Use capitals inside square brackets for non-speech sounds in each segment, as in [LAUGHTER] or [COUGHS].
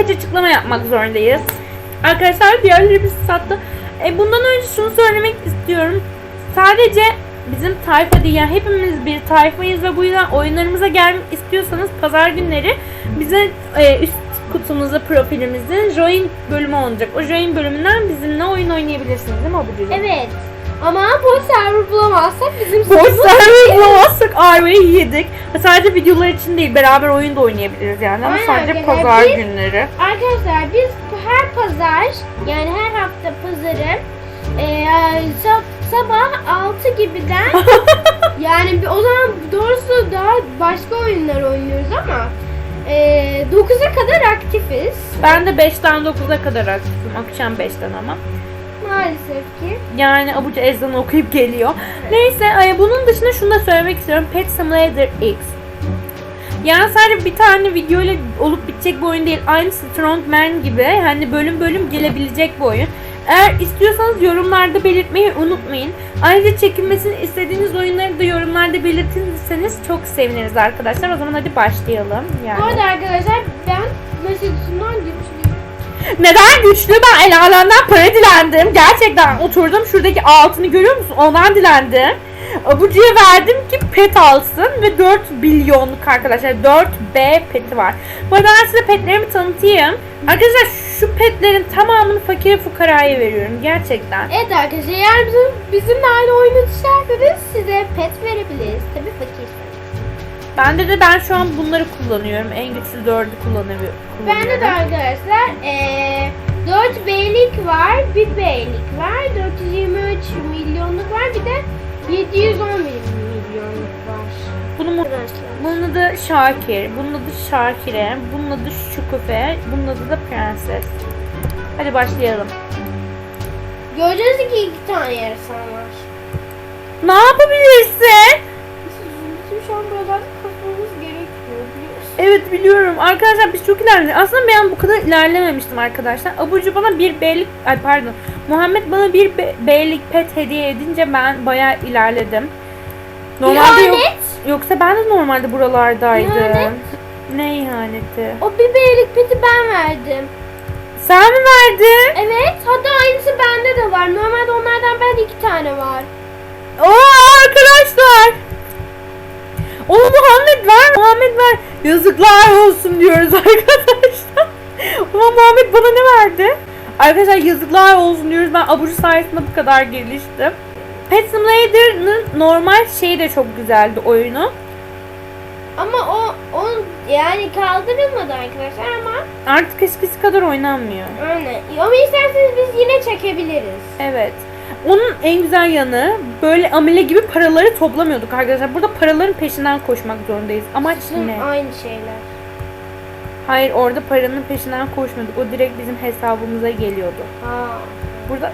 birkaç açıklama yapmak zorundayız. Arkadaşlar diğerleri bizi sattı. E, bundan önce şunu söylemek istiyorum. Sadece bizim tayfa değil yani hepimiz bir tayfayız ve bu yüzden oyunlarımıza gelmek istiyorsanız pazar günleri bize e, üst kutumuzda profilimizde join bölümü olacak. O join bölümünden bizimle oyun oynayabilirsiniz değil mi Abucuğum? Evet. Ama boş server bulamazsak bizim Boş server bulamazsak ayvayı yedik. Sadece videolar için değil beraber oyun da oynayabiliriz yani ama Aynen, sadece yani pazar biz- günleri. Arkadaşlar biz her pazar yani her hafta pazarı e, sab- sabah 6 gibiden [LAUGHS] yani bir- o zaman doğrusu daha başka oyunlar oynuyoruz ama e, 9'a kadar aktifiz. Ben de 5'ten 9'a kadar aktifim. Akşam 5'ten ama. Maalesef ki. Yani abucu ezanı okuyup geliyor. Neyse ay, bunun dışında şunu da söylemek istiyorum. Pet Simulator X. Yani sadece bir tane video ile olup bitecek bir oyun değil. Aynı Strongman gibi hani bölüm bölüm gelebilecek bir oyun. Eğer istiyorsanız yorumlarda belirtmeyi unutmayın. Ayrıca çekilmesini istediğiniz oyunları da yorumlarda belirtirseniz çok seviniriz arkadaşlar. O zaman hadi başlayalım. Yani. Bu arada arkadaşlar ben Mesut'undan güçlüyüm. Neden güçlü? Ben el alemden para dilendim. Gerçekten oturdum şuradaki altını görüyor musun? Ondan dilendim. Abucuya verdim ki pet alsın ve 4 milyonluk arkadaşlar 4B peti var. Bu arada ben size petlerimi tanıtayım. Arkadaşlar şu petlerin tamamını fakir fukaraya veriyorum gerçekten. Evet arkadaşlar eğer bizim, bizimle aynı oyunu size pet verebiliriz. Tabii fakirseniz. Bende de ben şu an bunları kullanıyorum. En güçlü 4'ü kullanıyorum. Bende de arkadaşlar eee 4 B'lik var, 1 B'lik var, 423 milyonluk var, bir de 711 milyonluk var. Bunu mu- Arkadaşlar. bunun adı Şakir, bunun adı Şakire, bunun adı Şükufe, bunun adı da Prenses. Hadi başlayalım. Gördüğünüz gibi iki tane yarısan var. Ne yapabilirsin? Bizim şu an biliyorsun. Evet biliyorum. Arkadaşlar biz çok ilerledik. Aslında ben bu kadar ilerlememiştim arkadaşlar. Abucu bana bir B'lik, ay pardon. Muhammed bana bir B'lik pet hediye edince ben bayağı ilerledim. Normalde yok, İhanet. yoksa ben de normalde buralardaydım. İhanet. Ne ihaneti? O bir B'lik peti ben verdim. Sen mi verdin? Evet hatta aynısı bende de var. Normalde onlardan bende iki tane var. Oo arkadaşlar. O Muhammed. Muhammed var. Yazıklar olsun diyoruz [LAUGHS] arkadaşlar. Ama Muhammed bana ne verdi? Arkadaşlar yazıklar olsun diyoruz. Ben abucu sayesinde bu kadar geliştim. Pet Simulator'ın normal şeyi de çok güzeldi oyunu. Ama o on yani kaldırılmadı arkadaşlar ama Artık eskisi kadar oynanmıyor. aynen. Ama isterseniz biz yine çekebiliriz. Evet. Onun en güzel yanı böyle amele gibi paraları toplamıyorduk arkadaşlar. Burada paraların peşinden koşmak zorundayız. Amaç Bizim ne? aynı şeyler. Hayır orada paranın peşinden koşmuyorduk. O direkt bizim hesabımıza geliyordu. Ha. Burada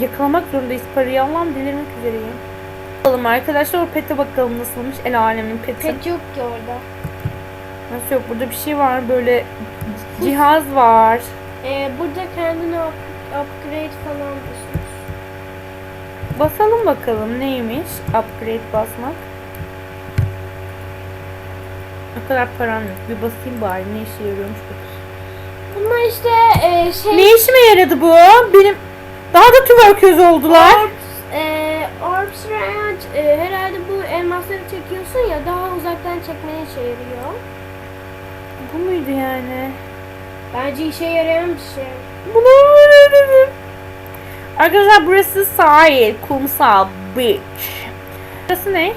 yakalamak zorundayız parayı. Allah'ım delirmek üzereyim. Bakalım arkadaşlar o pete bakalım nasılmış. El alemin peti. Pet yok ki orada. Nasıl yok? Burada bir şey var. Böyle cihaz var. Ee, burada kendini up- upgrade falan. Basalım bakalım neymiş upgrade basmak. O kadar param yok. Bir basayım bari ne işe yarıyormuş bu. Bunlar işte e, şey... Ne işime yaradı bu? Benim daha da tüberköz oldular. Orbs, e, Orbs Ranch e, herhalde bu elmasları çekiyorsun ya daha uzaktan çekmeye işe yarıyor. Bu muydu yani? Bence işe yarayan bir şey. Bunu Arkadaşlar burası sahil, kumsal, beach. Burası ne?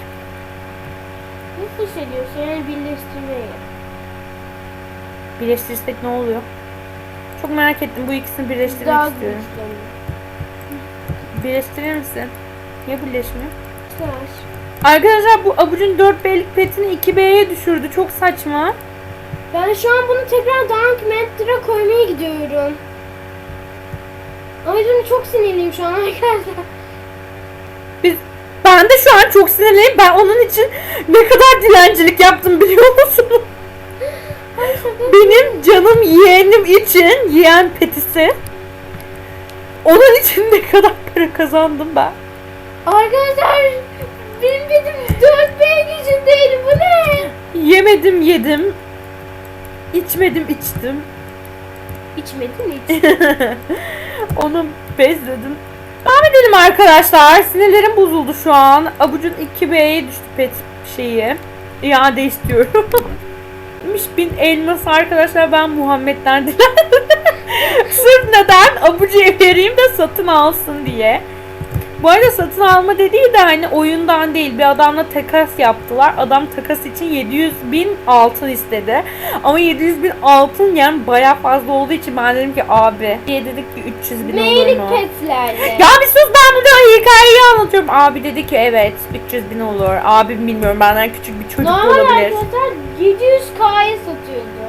İş ediyorsun yani birleştirmeyi? Birleştirirsek ne oluyor? Çok merak ettim. Bu ikisini birleştirmek Daha istiyorum. Birleştirir misin? Niye birleşmiyor? Güzel. Arkadaşlar bu abucun 4B'lik petini 2B'ye düşürdü. Çok saçma. Ben şu an bunu tekrar Dark Matter'a koymaya gidiyorum. O yüzden çok sinirliyim şu an arkadaşlar. Biz ben de şu an çok sinirliyim. Ben onun için ne kadar dilencilik yaptım biliyor musunuz? [LAUGHS] Benim canım yeğenim için yeğen petisi. Onun için ne kadar para kazandım ben. Arkadaşlar benim benim 4B gücündeydi bu ne? Yemedim yedim. İçmedim içtim. İçmedin iç. [LAUGHS] Onu bezledim. Devam edelim arkadaşlar. Sinirlerim bozuldu şu an. Abucun 2B'ye düştü pet şeyi. İade istiyorum. [LAUGHS] Demiş bin elmas arkadaşlar ben Muhammed'den dilendim. [LAUGHS] Sırf neden abucuya vereyim de satın alsın diye. Bu arada satın alma dediği de hani oyundan değil bir adamla takas yaptılar. Adam takas için 700 bin altın istedi. Ama 700 bin altın yani baya fazla olduğu için ben dedim ki abi diye dedik ki 300 bin olur Meylik mu? petlerle. Ya bir sus ben burada hikayeyi anlatıyorum. Abi dedi ki evet 300 bin olur. Abim bilmiyorum benden küçük bir çocuk Normal olabilir. arkadaşlar 700k'ya satıyordu.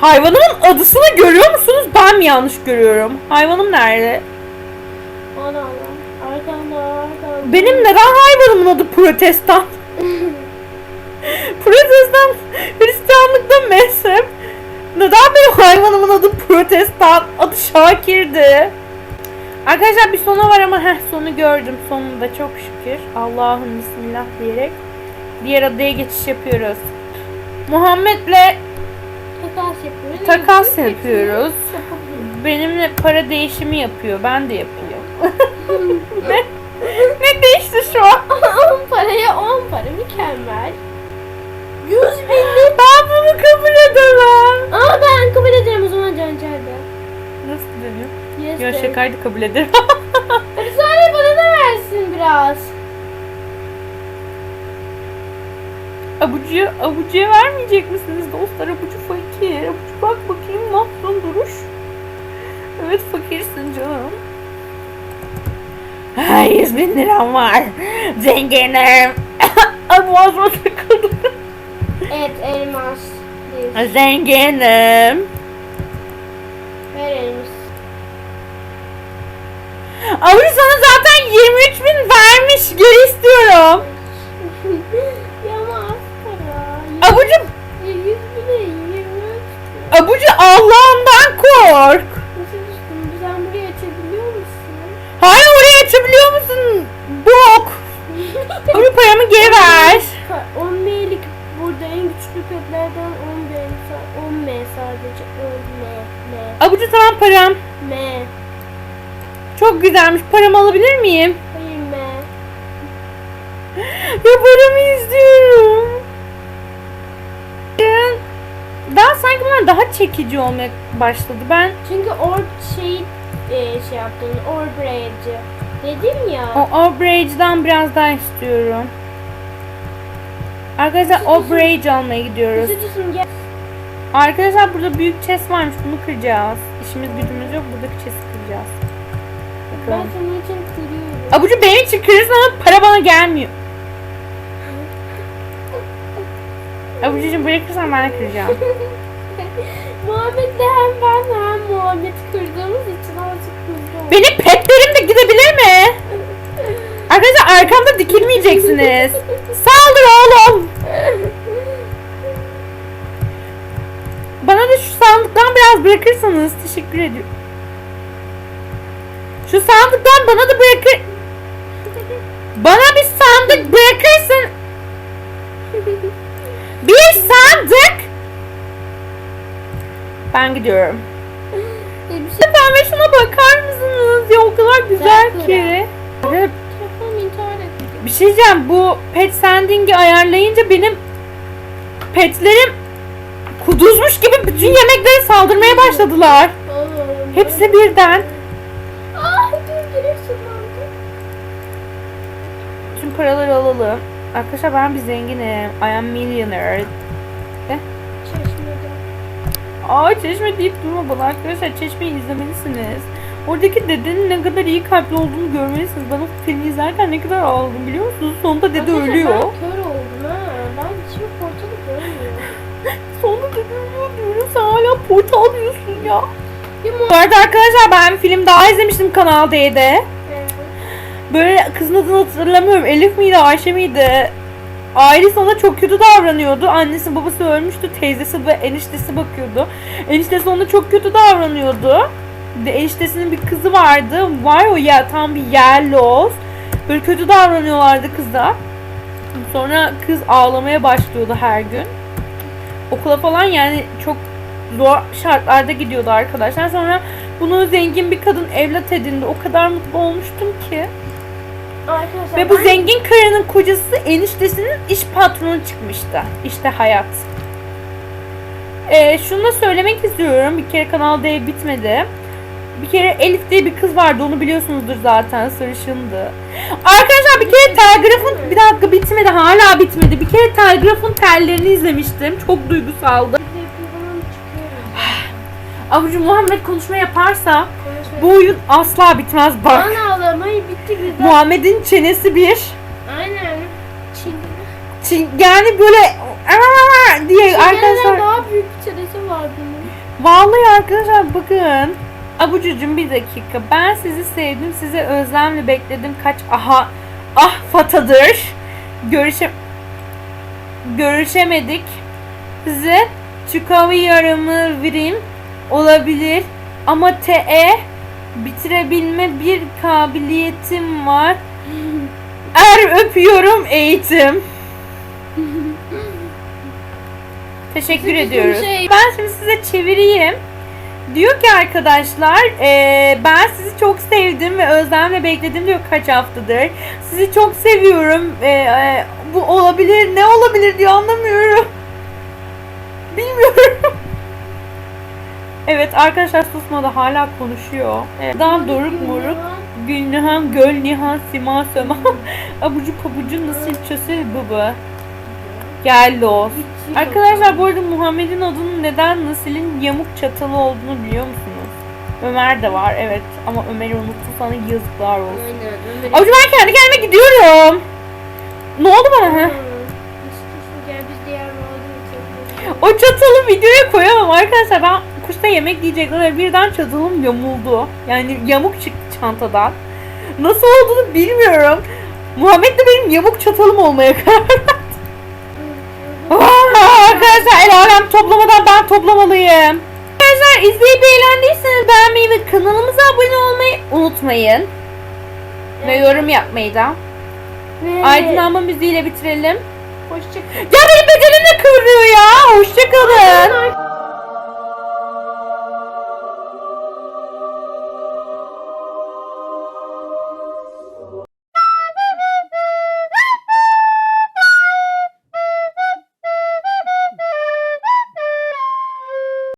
Hayvanımın adısını görüyor musunuz? Ben mi yanlış görüyorum? Hayvanım nerede? Ana Allah. Benim neden hayvanımın adı protestan? protestan Hristiyanlıkta mezhep. Neden benim hayvanımın adı protestan? Adı Şakir'di. Arkadaşlar bir sonu var ama heh sonu gördüm sonunda çok şükür. Allah'ım bismillah diyerek diğer adaya geçiş yapıyoruz. Muhammed'le Takas yapıyoruz. takas yapıyoruz. Benimle para değişimi yapıyor. Ben de yapıyorum. [LAUGHS] ne? [LAUGHS] Ne değişti şu an? 10 paraya 10 para mükemmel. 100 binlik. Ben bunu kabul edemem. Aa ben kabul ederim o zaman Can Çay'da. Nasıl deniyor? Yes. De. şakaydı kabul ederim. [LAUGHS] Sonra bana da versin biraz. abucuya, abucuya vermeyecek misiniz dostlar? Abucu fakir. Abucu bak bakayım mahzun duruş. Evet fakirsin canım. Ay 100 bin liram var. Zenginim. [COUGHS] Boğazıma takıldı. Evet elmas. Değil. Zenginim. Ver elmas. Sana zaten 23 bin Abucu tamam param. M, Çok güzelmiş. Paramı alabilir miyim? hayır M. [GASPS] Ya paramı istiyorum. Daha sanki bunlar daha çekici olmaya başladı. Ben Çünkü orb şey e, şey yaptın, orb rage'ı. Dedim ya. o Obrage'dan biraz daha istiyorum. Arkadaşlar Obrage almaya gidiyoruz. Üzücüsün gel. Arkadaşlar burada büyük chest varmış. Bunu kıracağız. İşimiz gücümüz yok. Buradaki chest'i kıracağız. Ben Bakalım. senin için kırıyorum. Abucu benim için kırırsın ama para bana gelmiyor. Abucucuğum bırakırsan ben de kıracağım. [LAUGHS] Muhammed'le hem ben hem Muhammed kırdığımız için azıcık kızdım. Benim petlerim de gidebilir mi? [LAUGHS] Arkadaşlar arkamda dikilmeyeceksiniz. [LAUGHS] bırakırsanız teşekkür ediyorum. Şu sandıktan bana da bırakır... Bana bir sandık bırakırsın. Bir sandık. Ben gidiyorum. Lütfen ve şuna bakar mısınız? Ya o kadar güzel ki. Evet, bir şey diyeceğim. Bu pet sending'i ayarlayınca benim petlerim kuduzmuş gibi bütün yemeklere saldırmaya başladılar. Hepsi birden. Ah. Tüm paraları alalım. Arkadaşlar ben bir zenginim. I am millionaire. Çeşmede. Aa çeşme deyip durma bana arkadaşlar. Çeşmeyi izlemelisiniz. Oradaki dedenin ne kadar iyi kalpli olduğunu görmelisiniz. Ben o filmi izlerken ne kadar ağladım biliyor musunuz? Sonunda dede Arkadaşlar, ölüyor. Ben kör Sen hala portal diyorsun ya. Bu arada arkadaşlar ben film daha izlemiştim Kanal D'de. Böyle kızın adını hatırlamıyorum. Elif miydi, Ayşe miydi? Ailesi ona çok kötü davranıyordu. Annesi babası ölmüştü. Teyzesi ve eniştesi bakıyordu. Eniştesi ona çok kötü davranıyordu. Bir de eniştesinin bir kızı vardı. Var o ya tam bir yelloz. Böyle kötü davranıyorlardı kıza. Sonra kız ağlamaya başlıyordu her gün. Okula falan yani çok zor şartlarda gidiyordu arkadaşlar. Sonra bunu zengin bir kadın evlat edindi. O kadar mutlu olmuştum ki. Arkadaşlar Ve bu ben- zengin karının kocası eniştesinin iş patronu çıkmıştı. İşte hayat. Ee, şunu da söylemek istiyorum. Bir kere Kanal D bitmedi. Bir kere Elif diye bir kız vardı. Onu biliyorsunuzdur zaten. Sarışındı. Arkadaşlar bir kere Telgraf'ın... Bir dakika bitmedi. Hala bitmedi. Bir kere Telgraf'ın tellerini izlemiştim. Çok duygusaldı. [SIGHS] Avucu Muhammed konuşma yaparsa bu oyun asla bitmez. Bak. Bana ağlamayı bitti güzel. Muhammed'in çenesi bir. Aynen. Çingene. Çin, yani böyle "Aa!" diye Çingene'den arkadaşlar. daha büyük bir çenesi var bunun. Vallahi arkadaşlar bakın. Abucucum bir dakika. Ben sizi sevdim. Size özlemle bekledim. Kaç aha ah fatadır. Görüşe görüşemedik. Size çıkamayarımı vereyim. Olabilir. Ama TE bitirebilme bir kabiliyetim var. Er öpüyorum eğitim. [LAUGHS] Teşekkür ediyoruz. şey- Ben şimdi size çevireyim. Diyor ki arkadaşlar eee, ben sizi çok sevdim ve özlemle bekledim diyor kaç haftadır. Sizi çok seviyorum. Eee, eee, bu olabilir ne olabilir diyor anlamıyorum. [LAUGHS] Bilmiyorum. evet arkadaşlar susmadı hala konuşuyor. Evet, daha doruk moruk. Gül Nihan, Göl Nihan, Sima Söma. [LAUGHS] Abucu pabucu nasıl çöse baba. Gel los. Arkadaşlar bu arada Muhammed'in adının neden Nasil'in yamuk çatalı olduğunu biliyor musunuz? Ömer de var evet ama Ömer'i unuttum sana yazıklar olsun. Aynen. Ömer'in- Abucu ben kendi kendime gidiyorum. Ne oldu bana ha? Mağazaya O çatalı videoya koyamam arkadaşlar. Ben kuşta yemek yiyecekler ve birden çatalım yamuldu. Yani yamuk çıktı çantadan. Nasıl olduğunu bilmiyorum. Muhammed de benim yamuk çatalım olmaya karar Arkadaşlar el alem toplamadan ben toplamalıyım. Arkadaşlar izleyip eğlendiyseniz beğenmeyi ve kanalımıza abone olmayı unutmayın. Ve yorum yapmayı da. Ve- Aydınlanma müziğiyle bitirelim. Hoşçakalın. Ya benim bedenim de kıvırıyor ya. Hoşçakalın.